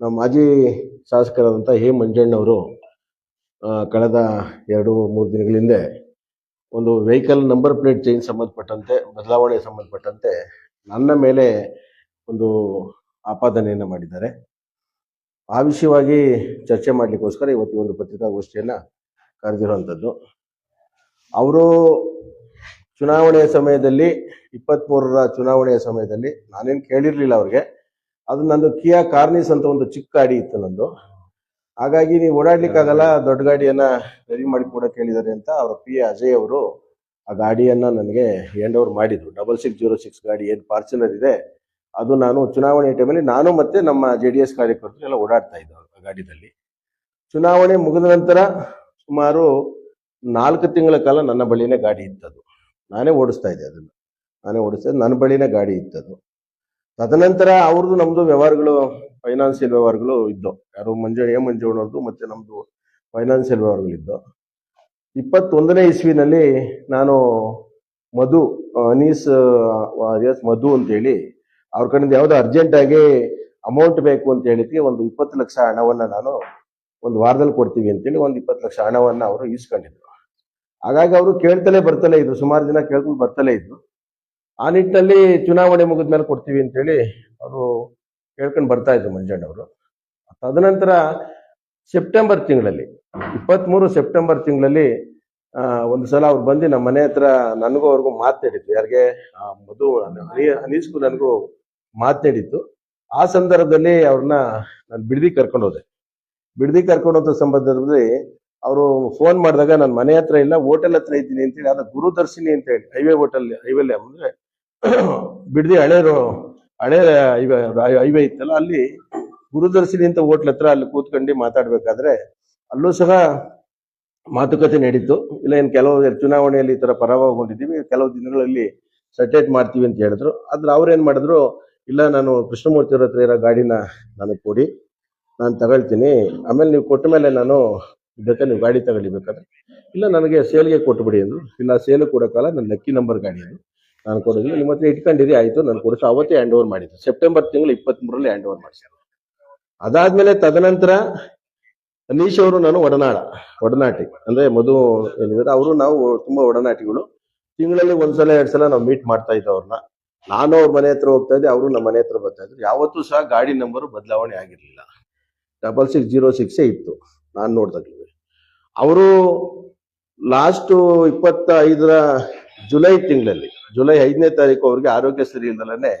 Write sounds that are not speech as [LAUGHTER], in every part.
ನಮ್ಮ ಮಾಜಿ ಶಾಸಕರಾದಂಥ ಹೇ ಮಂಜಣ್ಣವರು ಕಳೆದ ಎರಡು, ಮೂರು ದಿನಗಳ ಹಿಂದೆ ಒಂದು ವೆಹಿಕಲ್ ನಂಬರ್ ಪ್ಲೇಟ್ ಚೇಂಜ್ ಸಂಬಂಧಪಟ್ಟಂತೆ, ಬದಲಾವಣೆ ಸಂಬಂಧಪಟ್ಟಂತೆ ನನ್ನ ಮೇಲೆ ಒಂದು ಆಪಾದನೆಯನ್ನು ಮಾಡಿದ್ದಾರೆ. ಆ ವಿಷಯವಾಗಿ ಚರ್ಚೆ ಮಾಡಲಿಕ್ಕೋಸ್ಕರ ಇವತ್ತು ಒಂದು ಪತ್ರಿಕಾಗೋಷ್ಠಿಯನ್ನು ಕರೆದಿರುವಂಥದ್ದು. ಅವರು ಚುನಾವಣೆಯ ಸಮಯದಲ್ಲಿ ಇಪ್ಪತ್ತ್ಮೂರರ ಚುನಾವಣೆಯ ಸಮಯದಲ್ಲಿ ನಾನೇನು ಕೇಳಿರಲಿಲ್ಲ ಅವ್ರಿಗೆ ಅದು ನಂದು ಕಿಯಾ ಕಾರ್ನಿಸ್ ಅಂತ ಒಂದು ಚಿಕ್ಕ ಗಾಡಿ ಇತ್ತು ನಂದು. ಹಾಗಾಗಿ ನೀವು ಓಡಾಡ್ಲಿಕ್ಕಾಗಲ್ಲ ದೊಡ್ಡ ಗಾಡಿಯನ್ನ ರೆಡಿ ಮಾಡಿ ಕೂಡ ಕೇಳಿದ್ದಾರೆ ಅಂತ ಅವರ ಪಿ ಅಜಯ್ ಅವರು ಆ ಗಾಡಿಯನ್ನ ನನಗೆ ಹ್ಯಾಂಡ್ ಓವರ್ ಮಾಡಿದ್ರು. ಡಬಲ್ ಸಿಕ್ಸ್ ಜೀರೋ ಸಿಕ್ಸ್ ಗಾಡಿ ಏನು ಫಾರ್ಚುನರ್ ಇದೆ, ಅದು ನಾನು ಚುನಾವಣೆ ಟೈಮಲ್ಲಿ ನಾನು ಮತ್ತೆ ನಮ್ಮ ಜೆ ಡಿ ಎಸ್ ಕಾರ್ಯಕರ್ತರು ಎಲ್ಲ ಓಡಾಡ್ತಾ ಇದ್ದವು ಆ ಗಾಡಿದಲ್ಲಿ. ಚುನಾವಣೆ ಮುಗಿದ ನಂತರ ಸುಮಾರು ನಾಲ್ಕು ತಿಂಗಳ ಕಾಲ ನನ್ನ ಬಳಿನೇ ಗಾಡಿ ಇತ್ತದು ನಾನೇ ಓಡಿಸ್ತಾ ಇದ್ದೆ ಅದನ್ನು. ನಾನೇ ಓಡಿಸ್ತಾ ನನ್ನ ಬಳಿನೇ ಗಾಡಿ ಇತ್ತದು ತದನಂತರ ಅವ್ರದ್ದು ನಮ್ದು ವ್ಯವಹಾರಗಳು ಫೈನಾನ್ಸಿಯಲ್ ವ್ಯವಹಾರಗಳು ಇದ್ದವು. ಯಾರು ಮಂಜು, ಎ ಮಂಜುಣ್ಣವ್ರದ್ದು ಮತ್ತೆ ನಮ್ದು ಫೈನಾನ್ಸಿಯಲ್ ವ್ಯವಹಾರಗಳಿದ್ದು ಇಪ್ಪತ್ತೊಂದನೇ ಇಸ್ವಿನಲ್ಲಿ ನಾನು ಮಧು, ಅನೀಸ್ ಮಧು ಅಂತೇಳಿ, ಅವ್ರ ಕಡೆಯಿಂದ ಯಾವುದೋ ಅರ್ಜೆಂಟಾಗಿ ಅಮೌಂಟ್ ಬೇಕು ಅಂತ ಹೇಳಿದ್ವಿ ಒಂದು ಇಪ್ಪತ್ತು ಲಕ್ಷ ಹಣವನ್ನು ನಾನು ಒಂದು ವಾರದಲ್ಲಿ ಕೊಡ್ತೀವಿ ಅಂತೇಳಿ ಒಂದು ಇಪ್ಪತ್ತು ಲಕ್ಷ ಹಣವನ್ನು ಅವರು ಈಸ್ಕೊಂಡಿದ್ರು. ಹಾಗಾಗಿ ಅವರು ಕೇಳ್ತಲೇ ಬರ್ತಲೇ ಇದ್ರು ಸುಮಾರು ದಿನ ಕೇಳ್ಕೊಂಡು ಬರ್ತಲೇ ಇದ್ರು ಆ ನಿಟ್ಟಿನಲ್ಲಿ ಚುನಾವಣೆ ಮುಗಿದ ಮೇಲೆ ಕೊಡ್ತೀವಿ ಅಂತೇಳಿ ಅವರು ಹೇಳ್ಕೊಂಡು ಬರ್ತಾ ಇದ್ರು ಮಂಜಣ್ಣವರು ತದನಂತರ ಸೆಪ್ಟೆಂಬರ್ ತಿಂಗಳಲ್ಲಿ, ಇಪ್ಪತ್ಮೂರು ಸೆಪ್ಟೆಂಬರ್ ತಿಂಗಳಲ್ಲಿ ಒಂದು ಸಲ ಅವ್ರು ಬಂದು ನಮ್ಮ ಮನೆ ಹತ್ರ ನನಗೂ ಅವ್ರಿಗೂ ಮಾತನಾಡಿತ್ತು ಯಾರಿಗೆ? ಮಧು ಅನಿ- ಅನೀಸ್ಗೂ ನನಗೂ ಮಾತನಾಡಿತ್ತು ಆ ಸಂದರ್ಭದಲ್ಲಿ ಅವ್ರನ್ನ ನಾನು ಬಿಡದಿ ಕರ್ಕೊಂಡು ಹೋದೆ. ಬಿಡದಿ ಕರ್ಕೊಂಡು ಹೋದ ಸಂದರ್ಭದಲ್ಲಿ ಅವರು ಫೋನ್ ಮಾಡಿದಾಗ ನಾನು ಮನೆ ಹತ್ರ ಇಲ್ಲ, ಹೋಟೆಲ್ ಹತ್ರ ಇದ್ದೀನಿ ಅಂತೇಳಿ ಅದು ಗುರುದರ್ಶಿನಿ ಅಂತ ಹೇಳಿ, ಹೈವೇ ಹೋಟೆಲ್ ಹೈವೇಲೆ ಅಂದ್ರೆ ಬಿಡದಿ ಹಳೇರು, ಹಳೇ ಹೈವೇ ಇತ್ತಲ್ಲ, ಅಲ್ಲಿ ಗುರುದರ್ಶಿನಿ ಅಂತ ಹೋಟ್ಲ್ ಹತ್ರ ಅಲ್ಲಿ ಕೂತ್ಕೊಂಡು ಮಾತಾಡ್ಬೇಕಾದ್ರೆ ಅಲ್ಲೂ ಸಹ ಮಾತುಕತೆ ನಡೀತು. ಇಲ್ಲ ಇನ್ನು ಕೆಲವು ಚುನಾವಣೆಯಲ್ಲಿ ಈ ತರ ಪರಾಭವಗೊಂಡಿದ್ದೀವಿ. ಕೆಲವು ದಿನಗಳಲ್ಲಿ ಸೆಟೇಟ್ ಮಾಡ್ತೀವಿ ಅಂತ ಹೇಳಿದ್ರು. ಆದ್ರೆ ಅವ್ರೇನ್ ಮಾಡಿದ್ರು, ಇಲ್ಲ, ನಾನು ಕೃಷ್ಣಮೂರ್ತಿ ಅವ್ರ ಹತ್ರ ಇರೋ ಗಾಡಿನ ನನಗೆ ಕೊಡಿ, ನಾನು ತಗೊಳ್ತೀನಿ. ಆಮೇಲೆ ನೀವು ಕೊಟ್ಟ ಮೇಲೆ ನಾನು ಇದಕ್ಕೆ ನೀವು ಗಾಡಿ ತಗೊಳ್ಳಿ ಬೇಕಾದ್ರೆ. ಇಲ್ಲ, ನನಗೆ ಸೇಲ್ಗೆ ಕೊಟ್ಬಿಡಿ ಅಂದ್ರು. ಇಲ್ಲ, ಸೇಲ್ ಕೊಡೋಕ್ಕಲ್ಲ ನನ್ನ ಲಕ್ಕಿ ನಂಬರ್ ಗಾಡಿ ಅದು. ನಾನು ಕೊಡೋದಿಲ್ಲ. ನಿಮ್ಮ ಹತ್ರ ಇಟ್ಕೊಂಡಿರಿ, ಆಯ್ತು. ನಾನು ಕೊಡಿಸು ಅವತ್ತೇ ಹ್ಯಾಂಡ್ ಓವರ್ ಮಾಡಿದ್ದು. ಸೆಪ್ಟೆಂಬರ್ ತಿಂಗಳು ಇಪ್ಪತ್ಮೂರರಲ್ಲಿ ಹ್ಯಾಂಡ್ ಓವರ್ ಮಾಡಿಸಿದ್ರು ಅದಾದ್ಮೇಲೆ ತದನಂತರ ಅನೀಶ್ ಅವರು ನಾನು ಒಡನಾಡ ಒಡನಾಟಿ. ಅಂದ್ರೆ ಮಧು ಏನಿದ್ದಾರೆ ಅವರು ನಾವು ತುಂಬಾ ಒಡನಾಟಿಗಳು. ತಿಂಗಳಲ್ಲಿ ಒಂದ್ಸಲ ಎರಡ್ ಸಲ ನಾವು ಮೀಟ್ ಮಾಡ್ತಾ ಇದ್ದೆ ಅವ್ರನ್ನ. ನಾನು ಅವ್ರ ಮನೆ ಹತ್ರ ಹೋಗ್ತಾ ಇದ್ದೆ, ಅವರು ನಮ್ಮ ಮನೆ ಹತ್ರ ಬರ್ತಾ ಇದ್ರು. ಯಾವತ್ತೂ ಸಹ ಗಾಡಿ ನಂಬರ್ ಬದಲಾವಣೆ ಆಗಿರ್ಲಿಲ್ಲ. ಡಬಲ್ ಸಿಕ್ಸ್ ಜೀರೋ ಸಿಕ್ಸೇ ಇತ್ತು. ನಾನು ನೋಡ್ದಾಗ ಅವರು ಲಾಸ್ಟ್ ಇಪ್ಪತ್ತ ಐದರ ಜುಲೈ ತಿಂಗಳಲ್ಲಿ, ಜುಲೈ ಐದನೇ ತಾರೀಕು ಅವ್ರಿಗೆ ಆರೋಗ್ಯ ಸರಿ ಇಲ್ಲದಲ್ಲೇ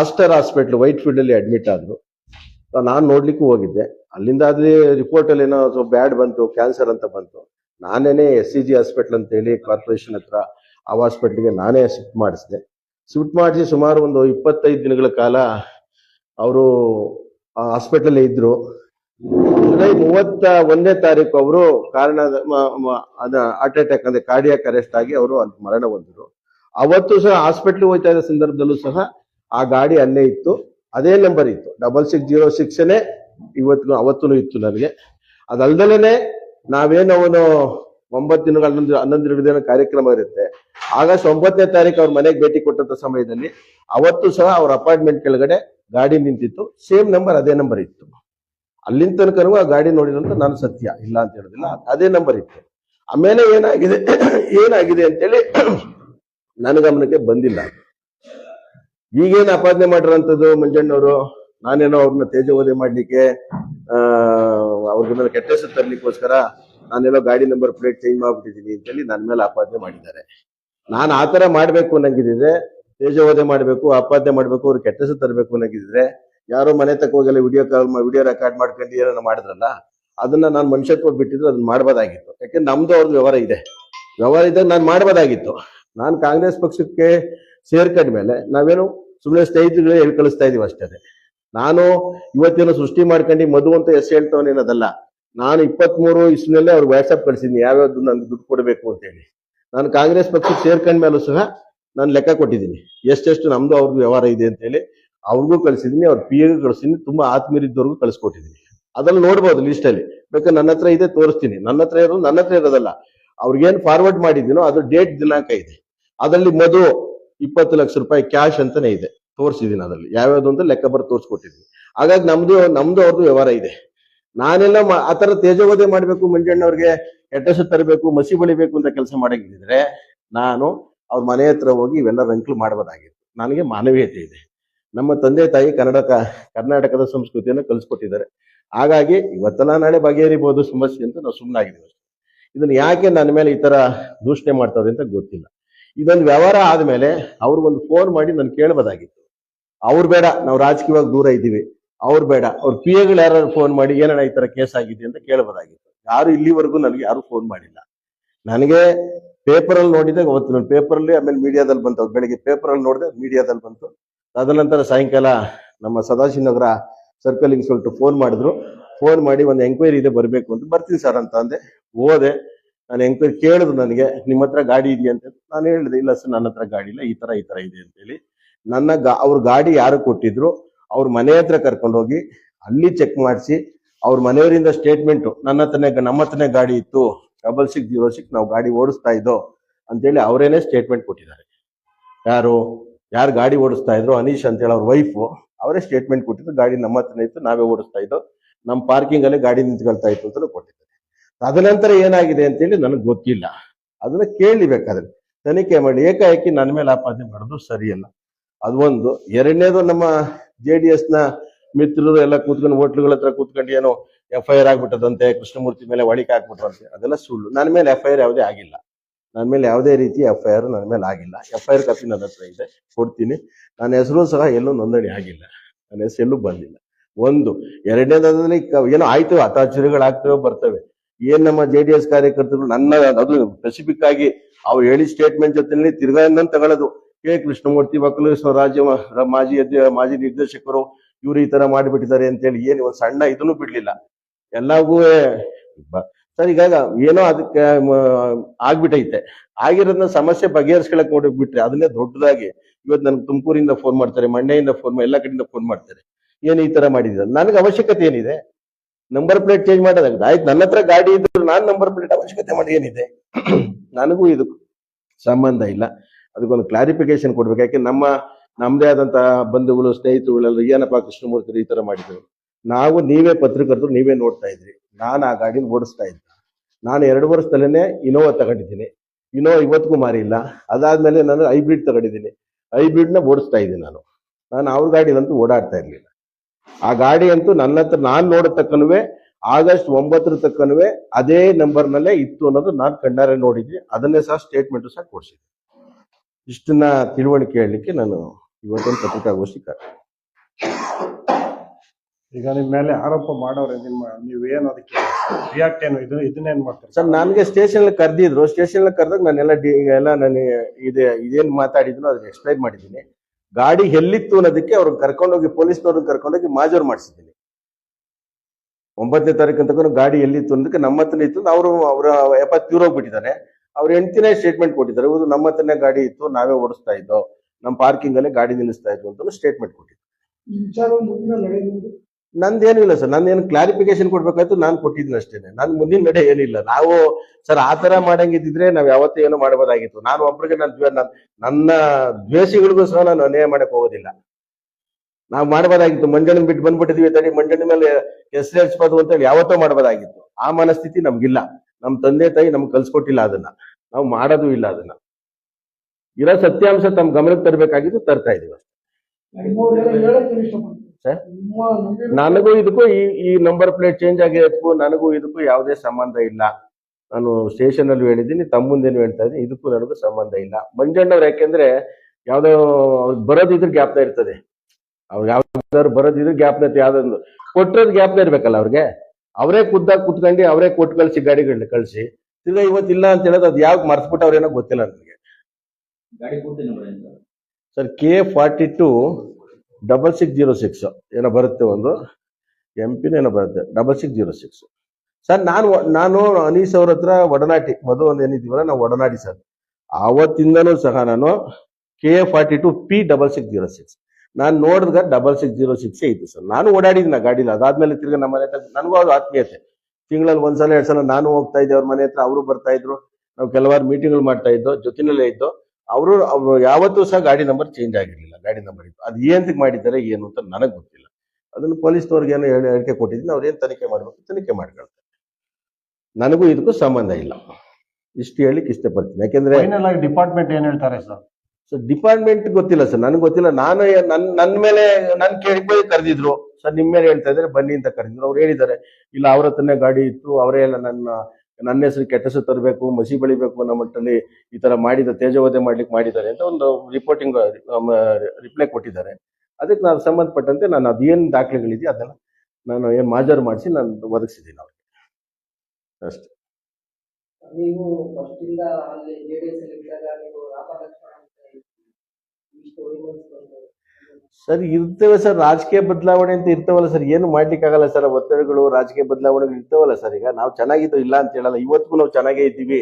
ಆಸ್ಟರ್ ಹಾಸ್ಪಿಟ್ಲ್ ವೈಟ್ ಫೀಲ್ಡ್ ಅಲ್ಲಿ ಅಡ್ಮಿಟ್ ಆದ್ರು ನಾನು ನೋಡ್ಲಿಕ್ಕೂ ಹೋಗಿದ್ದೆ. ಅಲ್ಲಿಂದ ಆದ್ರೆ ರಿಪೋರ್ಟ್ ಅಲ್ಲಿ ಏನೋ ಸ್ವಲ್ಪ ಬ್ಯಾಡ್ ಬಂತು ಕ್ಯಾನ್ಸರ್ ಅಂತ ಬಂತು. ನಾನೇನೆ ಎಸ್ ಸಿ ಜಿ ಹಾಸ್ಪಿಟ್ಲ್ ಅಂತ ಹೇಳಿ ಕಾರ್ಪೊರೇಷನ್ ಹತ್ರ ಆ ಹಾಸ್ಪಿಟ್ಲಿಗೆ ನಾನೇ ಶಿಫ್ಟ್ ಮಾಡಿಸಿದೆ. ಶಿಫ್ಟ್ ಮಾಡಿಸಿ ಸುಮಾರು ಒಂದು ಇಪ್ಪತ್ತೈದು ದಿನಗಳ ಕಾಲ ಅವರು ಆ ಹಾಸ್ಪಿಟಲ್ ಇದ್ರು. ಜುಲೈ ಮೂವತ್ತ ಒಂದನೇ ತಾರೀಕು ಅವರು ಕಾರಣ ಅದ ಹಾರ್ಟ್ ಅಟ್ಯಾಕ್ ಅಂದ್ರೆ ಕಾರ್ಡಿಯಾಕ್ ಅರೆಸ್ಟ್ ಆಗಿ ಅವರು ಅಲ್ಲಿ ಮರಣ ಹೊಂದಿದ್ರು. ಅವತ್ತು ಸಹ ಹಾಸ್ಪಿಟ್ಲ್ ಹೋಗ್ತಾ ಇದ್ದ ಸಂದರ್ಭದಲ್ಲೂ ಸಹ ಆ ಗಾಡಿ ಅಲ್ಲೇ ಇತ್ತು. ಅದೇ ನಂಬರ್ ಇತ್ತು. ಡಬಲ್ ಸಿಕ್ಸ್ ಜೀರೋ ಸಿಕ್ಸ್ನೇ ಇವತ್ತು ಅವತ್ತು ಇತ್ತು ನನಗೆ ಅದಲ್ದಲೇನೆ ನಾವೇನು ಅವನು ಒಂಬತ್ತು ದಿನಗಳ ಹನ್ನೊಂದು ಹನ್ನೊಂದು ಎರಡು ದಿನ ಕಾರ್ಯಕ್ರಮ ಇರುತ್ತೆ. ಆಗಸ್ಟ್ ಒಂಬತ್ತನೇ ತಾರೀಕು ಅವ್ರ ಮನೆಗೆ ಭೇಟಿ ಕೊಟ್ಟಂತ ಸಮಯದಲ್ಲಿ ಅವತ್ತು ಸಹ ಅವ್ರ ಅಪಾರ್ಟ್ಮೆಂಟ್ ಕೆಳಗಡೆ ಗಾಡಿ ನಿಂತಿತ್ತು. ಸೇಮ್ ನಂಬರ್ ಅದೇ ನಂಬರ್ ಇತ್ತು. ಅಲ್ಲಿಂದ ತನಕನೂ ಆ ಗಾಡಿ ನೋಡಿದಂತ ನಾನು ಸತ್ಯ, ಇಲ್ಲ ಅಂತ ಹೇಳುದಿಲ್ಲ. ಅದೇ ನಂಬರ್ ಇತ್ತು. ಆಮೇಲೆ ಏನಾಗಿದೆ? [COUGHS] ಏನಾಗಿದೆ ಅಂತೇಳಿ [COUGHS] ನನ್ನ ಗಮನಕ್ಕೆ ಬಂದಿಲ್ಲ. ಈಗೇನು ಅಪಾದನೆ ಮಾಡಿರೋಂಥದ್ದು ಮಂಜಣ್ಣವರು? ನಾನೇನೋ ಅವ್ರನ್ನ ತೇಜೋವಧೆ ಮಾಡ್ಲಿಕ್ಕೆ, ಆ ಮೇಲೆ ಕೆಟ್ಟ ಹೆಸರು ತರ್ಲಿಕ್ಕೋಸ್ಕರ ನಾನೇನೋ ಗಾಡಿ ನಂಬರ್ ಪ್ಲೇಟ್ ಚೇಂಜ್ ಮಾಡ್ಬಿಟ್ಟಿದ್ದೀನಿ ಅಂತೇಳಿ ನನ್ನ ಮೇಲೆ ಆಪಾದನೆ ಮಾಡಿದ್ದಾರೆ. ನಾನು ಆ ತರ ಮಾಡ್ಬೇಕು ಅನ್ನಂಗಿದ್ರೆ, ತೇಜೋವಧೆ ಮಾಡ್ಬೇಕು, ಆಪಾದನೆ ಮಾಡ್ಬೇಕು ಅವ್ರಿಗೆ ಕೆಟ್ಟ ಹೆಸರು ತರಬೇಕು ಅನ್ನಂಗಿದ್ರೆ ಯಾರೋ ಮನೆ ತಕ್ಕ ಹೋಗಲ್ಲ ವಿಡಿಯೋ ಕಾಲ್ ವಿಡಿಯೋ ರೆಕಾರ್ಡ್ ಮಾಡ್ಕೊಂಡು ಏನೋ ಮಾಡಿದ್ರಲ್ಲ, ಅದನ್ನ ನಾನು ಮನುಷ್ಯತ್ವ ಬಿಟ್ಟಿದ್ರು ಅದನ್ನ ಮಾಡ್ಬೋದಾಗಿತ್ತು. ಯಾಕೆ, ನಮ್ದು ಅವ್ರದ್ದು ವ್ಯವಹಾರ ಇದೆ. ವ್ಯವಹಾರ ಇದ್ದಾಗ ನಾನು ಮಾಡ್ಬೋದಾಗಿತ್ತು. ನಾನು ಕಾಂಗ್ರೆಸ್ ಪಕ್ಷಕ್ಕೆ ಸೇರ್ಕೊಂಡ್ಮೇಲೆ ನಾವೇನು ಸುಮ್ಮನೆ ಸ್ನೇಹಿತರುಗಳೇ ಹೇಳಿ ಕಳಿಸ್ತಾ ಇದೀವಿ ಅಷ್ಟೇ ನಾನು ಇವತ್ತೇನು ಸೃಷ್ಟಿ ಮಾಡ್ಕೊಂಡು ಮಧು ಅಂತ ಎಸ್ ಹೇಳ್ತವನೇನದಲ್ಲ ನಾನು ಇಪ್ಪತ್ಮೂರು ಇಸ್ವಿನಲ್ಲೇ ಅವ್ರಿಗೆ ವಾಟ್ಸಪ್ ಕಳಿಸಿದ್ದೀನಿ ಯಾವ್ಯಾವ್ದು ನನ್ಗೆ ದುಡ್ಡು ಕೊಡಬೇಕು ಅಂತ ಹೇಳಿ ನಾನು ಕಾಂಗ್ರೆಸ್ ಪಕ್ಷಕ್ಕೆ ಸೇರ್ಕೊಂಡ ಮೇಲೂ ಸಹ ನಾನು ಲೆಕ್ಕ ಕೊಟ್ಟಿದ್ದೀನಿ. ಎಷ್ಟೆಷ್ಟು ನಮ್ದು ಅವ್ರದ್ದು ವ್ಯವಹಾರ ಇದೆ ಅಂತ ಹೇಳಿ ಅವ್ರಿಗೂ ಕಳಿಸಿದ್ದೀನಿ ಅವ್ರ ಪಿ ಎಗೂ ಕಳಿಸಿದ್ದೀನಿ ತುಂಬಾ ಆತ್ಮೀರಿದ್ದವ್ರಿಗೂ ಕಳಿಸ್ಕೊಟ್ಟಿದ್ದೀನಿ ಅದ್ರಲ್ಲಿ ನೋಡ್ಬೋದು ಲಿಸ್ಟ್ ಅಲ್ಲಿ. ಬೇಕಾದ್ರೆ ನನ್ನ ಹತ್ರ ಇದೆ, ತೋರಿಸ್ತೀನಿ. ನನ್ನ ಹತ್ರ ಇರೋದು ನನ್ನ ಹತ್ರ ಇರೋದಲ್ಲ. ಅವ್ರಿಗೇನ್ ಫಾರ್ವರ್ಡ್ ಮಾಡಿದ್ದೀನೋ ಅದು ಡೇಟ್ ದಿನಾಂಕ ಇದೆ. ಅದರಲ್ಲಿ ಮಧು ಇಪ್ಪತ್ತು ಲಕ್ಷ ರೂಪಾಯಿ ಕ್ಯಾಶ್ ಅಂತಾನೆ ಇದೆ. ತೋರಿಸಿದೀನಿ ಅದ್ರಲ್ಲಿ. ಯಾವ್ಯಾವ್ದು ಅಂತ ಲೆಕ್ಕ ಬರ್ ತೋರಿಸ್ಕೊಟ್ಟಿದ್ದೀನಿ ಹಾಗಾಗಿ ನಮ್ದು ನಮ್ದು ಅವ್ರದ್ದು ವ್ಯವಹಾರ ಇದೆ. ನಾನೆಲ್ಲ ಆ ತರ ತೇಜೋವಧೆ ಮಾಡ್ಬೇಕು, ಮಂಜಣ್ಣವ್ರಿಗೆ ಹೆಟ್ಟಸು ತರಬೇಕು, ಮಸಿ ಬಳಿಬೇಕು ಅಂತ ಕೆಲಸ ಮಾಡಂಗಿದ್ರೆ ನಾನು ಅವ್ರ ಮನೆ ಹತ್ರ ಹೋಗಿ ಇವೆಲ್ಲ ರಂಕ್ಲು ಮಾಡಬಹುದಾಗಿತ್ತು ನನಗೆ ಮಾನವೀಯತೆ ಇದೆ. ನಮ್ಮ ತಂದೆ ತಾಯಿ ಕನ್ನಡ ಕರ್ನಾಟಕದ ಸಂಸ್ಕೃತಿಯನ್ನು ಕಲಿಸ್ಕೊಟ್ಟಿದ್ದಾರೆ. ಹಾಗಾಗಿ ಇವತ್ತಲ್ಲ ನಾಳೆ ಬಗೆಹರಿಬಹುದು ಸಮಸ್ಯೆ ಅಂತ ನಾವು ಸುಮ್ಮನಾಗಿದ್ದೀವಿ ಅಷ್ಟೇ. ಇದನ್ನ ಯಾಕೆ ನನ್ನ ಮೇಲೆ ಈ ತರ ದೂಷಣೆ ಮಾಡ್ತಾರೆ ಅಂತ ಗೊತ್ತಿಲ್ಲ. ಇದೊಂದು ವ್ಯವಹಾರ ಆದ್ಮೇಲೆ ಅವ್ರು ಒಂದು ಫೋನ್ ಮಾಡಿ ನಾನು ಕೇಳಬಹುದಾಗಿತ್ತು ಅವ್ರು ಬೇಡ, ನಾವು ರಾಜಕೀಯವಾಗಿ ದೂರ ಇದ್ದೀವಿ. ಅವ್ರು ಬೇಡ, ಅವ್ರ ಪಿ ಎಗಳು ಯಾರು ಫೋನ್ ಮಾಡಿ, ಏನಣ್ಣ ಈ ತರ ಕೇಸ್ ಆಗಿದೆ ಅಂತ ಕೇಳಬಹುದಾಗಿತ್ತು ಯಾರು ಇಲ್ಲಿವರೆಗೂ ನನಗೆ ಯಾರು ಫೋನ್ ಮಾಡಿಲ್ಲ. ನನಗೆ ಪೇಪರ್ ಅಲ್ಲಿ ನೋಡಿದಾಗ, ಅವತ್ತು ನಾನು ಪೇಪರ್ ಅಲ್ಲಿ, ಆಮೇಲೆ ಮೀಡಿಯಾದಲ್ಲಿ ಬಂತು ಬೆಳಿಗ್ಗೆ ಪೇಪರ್ ಅಲ್ಲಿ ನೋಡಿದೆ ಮೀಡಿಯಾದಲ್ಲಿ ಬಂತು. ತದನಂತರ ಸಾಯಂಕಾಲ ನಮ್ಮ ಸದಾಶಿವನಗರ ಸರ್ಕಲ್ ಸ್ವಲ್ಪ ಫೋನ್ ಮಾಡಿದ್ರು. ಫೋನ್ ಮಾಡಿ ಒಂದು ಎಂಕ್ವೈರಿ ಇದೆ, ಬರಬೇಕು ಅಂತ. ಬರ್ತೀನಿ ಸರ್ ಅಂತ ಅಂದೆ. ಹೋದೆ. ನಾನು ಎಂಕ್ವೈರಿ ಕೇಳಿದ್ರು ನನಗೆ, ನಿಮ್ಮ ಹತ್ರ ಗಾಡಿ ಇದೆಯಾ? ಅಂತ ನಾನು ಹೇಳಿದೆ, ಇಲ್ಲ ಸರ್ ನನ್ನ ಹತ್ರ ಗಾಡಿ ಇಲ್ಲ. ಈ ತರ ಈ ತರ ಇದೆ ಅಂತ ಹೇಳಿ ನನ್ನ ಗಾ, ಅವ್ರ ಗಾಡಿ ಯಾರು ಕೊಟ್ಟಿದ್ರು, ಅವ್ರ ಮನೆ ಹತ್ರ ಕರ್ಕೊಂಡು ಹೋಗಿ ಅಲ್ಲಿ ಚೆಕ್ ಮಾಡಿಸಿ. ಅವ್ರ ಮನೆಯವರಿಂದ ಸ್ಟೇಟ್ಮೆಂಟ್ ನನ್ನ ಹತ್ರನೇ ನಮ್ಮ ಹತ್ರನೇ ಗಾಡಿ ಇತ್ತು. ಡಬಲ್ ಸಿಕ್ಸ್ ಜೀರೋ ಸಿಕ್ಸ್ ನಾವು ಗಾಡಿ ಓಡಿಸ್ತಾ ಇದ್ದೋ ಅಂತೇಳಿ ಅವರೇನೆ ಸ್ಟೇಟ್ಮೆಂಟ್ ಕೊಟ್ಟಿದ್ದಾರೆ. ಯಾರು? ಯಾರು ಗಾಡಿ ಓಡಿಸ್ತಾ ಇದ್ರು, ಅನೀಶ್ ಅಂತೇಳಿ ಅವ್ರ ವೈಫು ಅವರೇ ಸ್ಟೇಟ್ಮೆಂಟ್ ಕೊಟ್ಟಿದ್ರು, ಗಾಡಿ ನಮ್ಮ ಹತ್ರ ಇತ್ತು, ನಾವೇ ಓಡಿಸ್ತಾ ಇದ್ದು ನಮ್ಮ ಪಾರ್ಕಿಂಗ್ ಅಲ್ಲಿ ಗಾಡಿ ನಿಂತ್ಕೊಳ್ತಾ ಇತ್ತು ಅಂತಲೂ ಕೊಟ್ಟಿದ್ದಾರೆ. ತದನಂತರ ಏನಾಗಿದೆ ಅಂತೇಳಿ ನನಗೆ ಗೊತ್ತಿಲ್ಲ. ಅದನ್ನ ಕೇಳಿಬೇಕಾದ್ರೆ ತನಿಖೆ ಮಾಡಿ, ಏಕಾಏಕಿ ನನ್ನ ಮೇಲೆ ಆಪಾದನೆ ಮಾಡೋದು ಸರಿಯಲ್ಲ. ಅದು ಒಂದು. ಎರಡನೇದು ನಮ್ಮ ಜೆ ಡಿ ಎಸ್ನ ಮಿತ್ರರು ಎಲ್ಲ ಕೂತ್ಕೊಂಡು, ಹೋಟ್ಲುಗಳ ಹತ್ರ ಕೂತ್ಕೊಂಡು ಏನೋ ಎಫ್ ಐ ಆರ್ ಆಗ್ಬಿಟ್ಟದಂತೆ, ಕೃಷ್ಣಮೂರ್ತಿ ಮೇಲೆ ಒಳಿಕೆ ಹಾಕ್ಬಿಟ್ರಂತೆ, ಅದೆಲ್ಲ ಸುಳ್ಳು. ನನ್ನ ಮೇಲೆ ಎಫ್ ಐ ಆರ್ ಯಾವುದೇ ಆಗಿಲ್ಲ. ನನ್ನ ಮೇಲೆ ಯಾವುದೇ ರೀತಿ ಎಫ್ ಐ ಆರ್ ನನ್ನ ಮೇಲೆ ಆಗಿಲ್ಲ. ಎಫ್ ಐ ಆರ್ ಕಾಪಿ ನನ್ನ ಹತ್ರ ಇದೆ, ಕೊಡ್ತೀನಿ. ನನ್ನ ಹೆಸರು ಸಹ ಎಲ್ಲೂ ನೋಂದಣಿ ಆಗಿಲ್ಲ. ನನ್ನ ಹೆಸರು ಎಲ್ಲೂ ಬಂದಿಲ್ಲ. ಒಂದು ಎರಡನೇದಾದ್ರೆ ಏನೋ ಆಯ್ತು ಹತಾಚುರಿಗಳಾಗ್ತವೆ ಬರ್ತವೆ. ಏನ್ ನಮ್ಮ ಜೆ ಡಿ ಎಸ್ ಕಾರ್ಯಕರ್ತರು ನನ್ನ ಅದು ಸ್ಪೆಸಿಫಿಕ್ ಆಗಿ ಅವ್ರು ಹೇಳಿ ಸ್ಟೇಟ್ಮೆಂಟ್ ಜೊತೆಲಿ ತಿರ್ಗಾ ಇನ್ನೊಂದ್ ತಗೊಳ್ಳೋದು. ಕೆ ಕೃಷ್ಣಮೂರ್ತಿ ಮಕ್ಕಳು ರಾಜ್ಯ ಮಾಜಿ ಮಾಜಿ ನಿರ್ದೇಶಕರು, ಇವ್ರು ಈ ತರ ಮಾಡಿಬಿಟ್ಟಿದ್ದಾರೆ ಅಂತೇಳಿ ಏನು ಒಂದ್ ಸಣ್ಣ ಇದನ್ನು ಬಿಡ್ಲಿಲ್ಲ. ಎಲ್ಲಾಗೂ ಸರ್, ಈಗ ಏನೋ ಅದಕ್ಕೆ ಆಗ್ಬಿಟ್ಟೈತೆ ಆಗಿರೋದನ್ನ ಸಮಸ್ಯೆ ಬಗೆಹರಿಸ್ಕೊಳಕ್ ನೋಡಿ ಬಿಟ್ರೆ ಅದನ್ನೇ ದೊಡ್ಡದಾಗಿ ಇವತ್ತು ನನ್ಗೆ ತುಮಕೂರಿಂದ ಫೋನ್ ಮಾಡ್ತಾರೆ, ಮಂಡ್ಯದಿಂದ ಫೋನ್ ಎಲ್ಲಾ ಕಡೆಯಿಂದ ಫೋನ್ ಮಾಡ್ತಾರೆ. ಏನು ಈ ತರ ಮಾಡಿದ್ರೆ ನನಗೆ ಅವಶ್ಯಕತೆ ಏನಿದೆ? ನಂಬರ್ ಪ್ಲೇಟ್ ಚೇಂಜ್ ಮಾಡೋದಾಗ, ಆಯ್ತು, ನನ್ನ ಹತ್ರ ಗಾಡಿ ಇದ್ರು ನಾನು ನಂಬರ್ ಪ್ಲೇಟ್ ಅವಶ್ಯಕತೆ ಮಾಡಿ ಏನಿದೆ? ನನಗೂ ಇದು ಸಂಬಂಧ ಇಲ್ಲ. ಅದಕ್ಕೊಂದು ಕ್ಲಾರಿಫಿಕೇಶನ್ ಕೊಡ್ಬೇಕು. ಯಾಕೆ ನಮ್ಮ, ನಮ್ದೇ ಆದಂತಹ ಬಂಧುಗಳು, ಸ್ನೇಹಿತರುಗಳೆಲ್ಲ, ಏನಪ್ಪ ಕೃಷ್ಣಮೂರ್ತಿ, ಈ ತರ ಮಾಡಿದ್ರು ನಾವು ನೀವೇ ಪತ್ರಕರ್ತರು ನೀವೇ ನೋಡ್ತಾ ಇದ್ರಿ. ನಾನು ಆ ಗಾಡಿನ ಓಡಿಸ್ತಾ ಇದ್ದೆ. ನಾನು ಎರಡು ವರ್ಷದಲ್ಲೇ ಇನೋವಾ ತಗೊಂಡಿದ್ದೀನಿ. ಇನೋವಾ ಇವತ್ತಿಗೂ ಮಾರಿಲ್ಲ ಅದಾದ್ಮೇಲೆ ನಾನು ಹೈಬ್ರಿಡ್ ತಗೊಂಡಿದ್ದೀನಿ. ಹೈಬ್ರಿಡ್ನ ಓಡಿಸ್ತಾ ಇದ್ದೀನಿ ನಾನು. ನಾನು ಅವ್ರ ಗಾಡಿಲಂತೂ ಓಡಾಡ್ತಾ ಇರ್ಲಿಲ್ಲ. ಆ ಗಾಡಿ ಅಂತೂ ನನ್ನ ಹತ್ರ ನಾನು ನೋಡೋ ತಕ್ಕನುವೆ, ಆಗಸ್ಟ್ ಒಂಬತ್ತರ ತಕ್ಕನೂ ಅದೇ ನಂಬರ್ನಲ್ಲೇ ಇತ್ತು ಅನ್ನೋದು ನಾನು ಕಣ್ಣಾರೆ ನೋಡಿದ್ವಿ. ಅದನ್ನೇ ಸಹ ಸ್ಟೇಟ್ಮೆಂಟು ಸಹ ಕೊಡಿಸಿದ್ದೆ. ಇಷ್ಟನ್ನ ತಿಳುವಳಿಕೆ ಹೇಳಲಿಕ್ಕೆ ನಾನು ಇವತ್ತೊಂದು ಪತ್ರಿಕಾಗೋಷ್ಠಿ ಕರೆದೆ. ಈಗ ನಿಮ್ ಮೇಲೆ ಆರೋಪ ಮಾಡೋರೆ ನಿಮ್ಮ ನೀವು ಏನು ಅದಕ್ಕೆ ರಿಯಾಕ್ಟ್ ಏನು ಇದು ಇದನ್ನೇನ್ ಮಾಡ್ತಾರೆ? ಸರ್ ನನಗೆ ಸ್ಟೇಷನ್ ಕರೆದಿದ್ರು. ಸ್ಟೇಷನ್ ಕರೆದಾಗ ನಾನೆಲ್ಲ ಡಿ ಎಲ್ಲ ನನಗೆ ಇದೆ ಇದೇನ್ ಮಾತಾಡಿದ್ರು ಅದನ್ನ ಎಕ್ಸ್ಪ್ಲೈನ್ ಮಾಡಿದ್ದೀನಿ. ಗಾಡಿ ಎಲ್ಲಿತ್ತು ಅನ್ನೋದಕ್ಕೆ ಅವ್ರನ್ನ ಕರ್ಕೊಂಡೋಗಿ ಪೊಲೀಸ್ನವ್ರನ್ನ ಕರ್ಕೊಂಡೋಗಿ ಮಾಜೂರು ಮಾಡಿಸಿದ್ದೀನಿ. ಒಂಬತ್ತನೇ ತಾರೀಕು ಅಂತ ಗಾಡಿ ಎಲ್ಲಿತ್ತು ಅನ್ನೋದಕ್ಕೆ ನಮ್ಮ ಹತ್ರನೇ ಇತ್ತು. ಅವರು ಅವರ ಎಪ್ಪ ತೀರ್ ಹೋಗ್ಬಿಟ್ಟಿದ್ದಾರೆ. ಅವ್ರ ಹೆಂಡತಿನೇ ಸ್ಟೇಟ್ಮೆಂಟ್ ಕೊಟ್ಟಿದ್ದಾರೆ. ಹೌದು ನಮ್ಮ ಹತ್ರನೇ ಗಾಡಿ ಇತ್ತು ನಾವೇ ಓಡಿಸ್ತಾ ಇದ್ದೋ ನಮ್ಮ ಪಾರ್ಕಿಂಗ್ ಅಲ್ಲೇ ಗಾಡಿ ನಿಲ್ಲಿಸ್ತಾ ಇದ್ವು ಅಂತ ಸ್ಟೇಟ್ಮೆಂಟ್ ಕೊಟ್ಟಿದ್ರು. ನಂದೇನು ಇಲ್ಲ ಸರ್, ನಂದೇನು ಕ್ಲಾರಿಫಿಕೇಶನ್ ಕೊಡ್ಬೇಕಾಯ್ತು, ನಾನು ಕೊಟ್ಟಿದ್ದೀನಿ ಅಷ್ಟೇನೆ. ನನ್ ಮುಂದಿನ ನಡೆ ಏನಿಲ್ಲ. ನಾವು ಸರ್, ಆ ತರ ಮಾಡಂಗಿದ್ರೆ ನಾವ್ ಯಾವತ್ತೂ ಏನೋ ಮಾಡಬಹುದಾಗಿತ್ತು. ನಾನು ಒಬ್ಬರಿಗೆ ನನ್ನ ನನ್ನ ದ್ವೇಷಿಗಳಿಗೂ ಸಹ ನಾನು ಅನ್ಯಾಯ ಮಾಡಕ್ ಹೋಗೋದಿಲ್ಲ. ನಾವು ಮಾಡಬಹುದಾಗಿತ್ತು. ಮಂಜಣ್ಣ ಬಿಟ್ಟು ಬಂದ್ಬಿಟ್ಟಿದ್ವಿ ತಡಿ ಮಂಜಣ್ಣ ಮೇಲೆ ಹೆಸರು ಹಚ್ಬೋದು ಅಂತ ಹೇಳಿ ಯಾವತ್ತೋ ಮಾಡಬಹುದಾಗಿತ್ತು. ಆ ಮನಸ್ಥಿತಿ ನಮ್ಗಿಲ್ಲ. ನಮ್ ತಂದೆ ತಾಯಿ ನಮ್ಗೆ ಕಲ್ಸ್ಕೊಟ್ಟಿಲ್ಲ ಅದನ್ನ. ನಾವು ಮಾಡೋದು ಇಲ್ಲ ಅದನ್ನ. ಇರೋ ಸತ್ಯಾಂಶ ತಮ್ಮ ಗಮನಕ್ಕೆ ತರಬೇಕಾಗಿದ್ದು ತರ್ತಾ ಇದೀವಿ ಅಷ್ಟೇ. ಸರ್? ನನಗೂ ಇದಕ್ಕೂ ಈ ಈ ನಂಬರ್ ಪ್ಲೇಟ್ ಚೇಂಜ್ ಆಗಿರೋದಕ್ಕೂ ನನಗೂ ಇದಕ್ಕೂ ಯಾವುದೇ ಸಂಬಂಧ ಇಲ್ಲ. ನಾನು ಸ್ಟೇಷನ್ ಅಲ್ಲಿ ಹೇಳಿದ್ದೀನಿ ತಮ್ಮ ಮುಂದೆನೂ ಹೇಳ್ತಾ ಇದ್ದೀನಿ ಇದಕ್ಕೂ ನನಗೂ ಸಂಬಂಧ ಇಲ್ಲ. ಮಂಜಣ್ಣವ್ರು ಯಾಕೆಂದ್ರೆ ಯಾವ್ದೋ ಬರೋದಿದ್ರೆ ಗ್ಯಾಪ್ನ ಇರ್ತದೆ. ಅವ್ರು ಯಾವ್ದಾದ್ರು ಬರೋದಿದ್ರೆ ಗ್ಯಾಪ್ನ ಯಾವ್ದೊಂದು ಗ್ಯಾಪ್ನ ಇರ್ಬೇಕಲ್ಲ ಅವ್ರಿಗೆ. ಅವರೇ ಖುದ್ದಾಗಿ ಕುತ್ಕೊಂಡು ಅವರೇ ಕೊಟ್ಟು ಕಳಿಸಿ ಗಾಡಿಗಳನ್ನ ಕಳ್ಸಿ. ತಿರ್ಗಾ ಇವತ್ತಿಲ್ಲ ಅಂತ ಹೇಳೋದು ಅದು ಯಾವ್ದು ಮರ್ತ್ಬಿಟ್ಟು ಅವ್ರೇನೋ ಗೊತ್ತಿಲ್ಲ ನನಗೆ. Sir? K forty two double six zero six ಏನೋ ಬರುತ್ತೆ ಒಂದು? ಎಂ ಪಿನ ಏನೋ ಬರುತ್ತೆ. Double six zero six sir ನಾನು ನಾನು ಅನೀಸ್ ಅವ್ರ ಹತ್ರ ಒಡನಾಟಿ ಮಧು ಒಂದು ಏನಿದ್ದೀವಲ್ಲ ನಾವು ಒಡನಾಡಿ ಸರ್. ಆವತ್ತಿಂದನೂ ಸಹ ನಾನು K forty two P double six zero six ನಾನು ನೋಡಿದಾಗ ಡಬಲ್ ಸಿಕ್ಸ್ ಜೀರೋ ಸಿಕ್ಸ್ ಇತ್ತು ಸರ್. ನಾನು ಓಡಾಡಿದ್ದೀನಿ ಗಾಡಿಲಿ, ಅದಾದ್ಮೇಲೆ ತಿರ್ಗಿ ನಮ್ಮ ಮನೆ ಹತ್ರ ನನಗೂ ಅದು ಆತ್ಮೀಯತೆ. ತಿಂಗಳಲ್ಲಿ ಒಂದ್ಸಲ ಎರಡು ಸಲ ನಾನು ಹೋಗ್ತಾ ಇದ್ದೆ ಅವ್ರ ಮನೆ ಹತ್ರ, ಅವರು ಬರ್ತಾ ಇದ್ರು. ನಾವು ಕೆಲವಾರು ಮೀಟಿಂಗ್ಗಳು ಮಾಡ್ತಾ ಇದ್ದೋ, ಜೊತೆನಲ್ಲೇ ಇದ್ದೋ ಅವರು ಯಾವತ್ತೂ ಸಹ ಗಾಡಿ ನಂಬರ್ ಚೇಂಜ್ ಆಗಿರ್ಲಿಲ್ಲ. ಗಾಡಿ ನಂಬರ್ ಇತ್ತು. ಅದು ಏನಕ್ಕೆ ಮಾಡಿದ್ದಾರೆ ಏನು ಅಂತ ನನಗೆ ಗೊತ್ತಿಲ್ಲ. ಅದನ್ನು ಪೊಲೀಸ್ನವ್ರಿಗೆ ಏನೋ ಹೇಳಿ ಹೇಳಿಕೆ ಕೊಟ್ಟಿದ್ದೀನಿ. ಅವ್ರು ಏನು ತನಿಖೆ ಮಾಡಬೇಕು ತನಿಖೆ ಮಾಡ್ಕೊಳ್ತಾರೆ. ನನಗೂ ಇದಕ್ಕೂ ಸಂಬಂಧ ಇಲ್ಲ. ಇಷ್ಟು ಹೇಳಲಿಕ್ಕೆ ಇಷ್ಟಪಡ್ತೀನಿ. ಯಾಕೆಂದ್ರೆ ಡಿಪಾರ್ಟ್ಮೆಂಟ್ ಏನ್ ಹೇಳ್ತಾರೆ ಸರ್ ಸೊ ಡಿಪಾರ್ಟ್ಮೆಂಟ್ ಗೊತ್ತಿಲ್ಲ ಸರ್. ನನಗೆ ಗೊತ್ತಿಲ್ಲ. ನಾನು ನನ್ ನನ್ನ ಮೇಲೆ ನನ್ ಕೇಳಿ ಕರೆದಿದ್ರು. ಸರ್ ನಿಮ್ಮ ಮೇಲೆ ಹೇಳ್ತಾ ಇದ್ರೆ ಬನ್ನಿ ಅಂತ ಕರೆದಿದ್ರು. ಅವ್ರು ಹೇಳಿದ್ದಾರೆ ಇಲ್ಲ ಅವ್ರ ಹತ್ರನೇ ಗಾಡಿ ಇತ್ತು. ಅವರೇ ಎಲ್ಲ ನನ್ನ ನನ್ನ ಹೆಸರು ಕೆಟ್ಟ ತರಬೇಕು, ಮಸಿ ಬೆಳಿಬೇಕು ಅನ್ನೋ ಮಟ್ಟಲ್ಲಿ ಈ ತರ ಮಾಡಿದ, ತೇಜವಧೆ ಮಾಡ್ಲಿಕ್ಕೆ ಮಾಡಿದ್ದಾರೆ ಅಂತ ಒಂದು ರಿಪೋರ್ಟಿಂಗ್ ರಿಪ್ಲೈ ಕೊಟ್ಟಿದ್ದಾರೆ. ಅದಕ್ಕೆ ನಾನು ಸಂಬಂಧಪಟ್ಟಂತೆ ನಾನು ಅದೇನು ದಾಖಲೆಗಳಿದೆಯೋ ಅದನ್ನ ನಾನು ಏನು ಮಾಜರ್ ಮಾಡಿಸಿ ನಾನು ಒದಗಿಸಿದ್ದೀನಿ ಅವ್ರಿಗೆ. ಅಷ್ಟೇ. ನೀವು. ಸರ್ ಇರ್ತೇವೆ ಸರ್, ರಾಜಕೀಯ ಬದಲಾವಣೆ ಅಂತ ಇರ್ತವಲ್ಲ ಸರ್, ಏನು ಮಾಡ್ಲಿಕ್ಕೆ ಆಗಲ್ಲ ಸರ್, ಒತ್ತಡಗಳು, ರಾಜಕೀಯ ಬದಲಾವಣೆಗಳು ಇರ್ತವಲ್ಲ ಸರ್, ಈಗ ನಾವು ಚೆನ್ನಾಗಿದ್ದು ಇಲ್ಲ ಅಂತ ಹೇಳಲ್ಲ, ಇವತ್ತಿಗೂ ನಾವು ಚೆನ್ನಾಗೇ ಇದ್ದೀವಿ.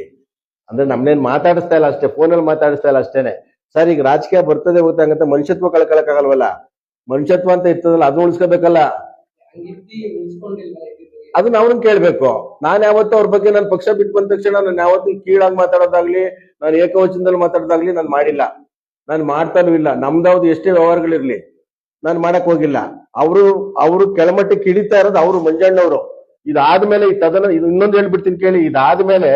ಅಂದ್ರೆ ನಮ್ನೇನ್ ಮಾತಾಡಿಸ್ತಾ ಇಲ್ಲ ಅಷ್ಟೇ, ಫೋನಲ್ಲಿ ಮಾತಾಡಿಸ್ತಾ ಇಲ್ಲ ಅಷ್ಟೇನೆ. ಸರ್, ಈಗ ರಾಜಕೀಯ ಬರ್ತದೆ ಗೊತ್ತಾಗತ್ತೆ, ಮನುಷ್ಯತ್ವ ಕಳ್ಕೊಳಕ್ಕಾಗಲ್ವಲ್ಲ? ಮನುಷ್ಯತ್ವ ಅಂತ ಇರ್ತದಲ್ಲ, ಅದನ್ನ ಉಳಿಸ್ಕೋಬೇಕಲ್ಲ. ಅದನ್ನ ಅವ್ರನ್ನ ಕೇಳ್ಬೇಕು. ನಾನ್ ಯಾವತ್ತೂ ಅವ್ರ ಬಗ್ಗೆ ನನ್ನ ಪಕ್ಷ ಬಿಟ್ಟು ಬಂದ ತಕ್ಷಣ ನಾನು ಯಾವತ್ತೂ ಕೀಳಾಗಿ ಮಾತಾಡೋದಾಗ್ಲಿ, ನಾನು ಏಕವಚನದಲ್ಲಿ ಮಾತಾಡೋದಾಗ್ಲಿ ನಾನು ಮಾಡಿಲ್ಲ. ನಾನು ಮಾಡ್ತಾನೂ ಇಲ್ಲ. ನಮ್ದಾವ್ದು ಎಷ್ಟೇ ವ್ಯವಹಾರಗಳಿರ್ಲಿ, ನಾನು ಮಾಡಕ್ ಹೋಗಿಲ್ಲ. ಅವರು ಅವರು ಕೆಳಮಟ್ಟಕ್ಕೆ ಇಳಿತಾ ಇರೋದು ಅವರು ಮಂಜಣ್ಣವರು. ಇದಾದ್ಮೇಲೆ ಈ ತದನ, ಇದು ಇನ್ನೊಂದು ಹೇಳ್ಬಿಡ್ತೀನಿ ಕೇಳಿ. ಇದಾದ್ಮೇಲೆ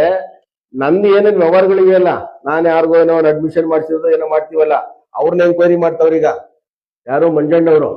ನಂದು ಏನೇನು ವ್ಯವಹಾರಗಳಿವೆಯಲ್ಲ ನಾನು ಯಾರಿಗೋ ಏನೋ ಅಡ್ಮಿಷನ್ ಮಾಡ್ಸಿರೋದು ಏನೋ ಮಾಡ್ತೀವಲ್ಲ, ಅವ್ರನ್ನ ಎಂಕ್ವೈರಿ ಮಾಡ್ತಾವ್ರೀಗ. ಯಾರು ಮಂಜಣ್ಣವರು.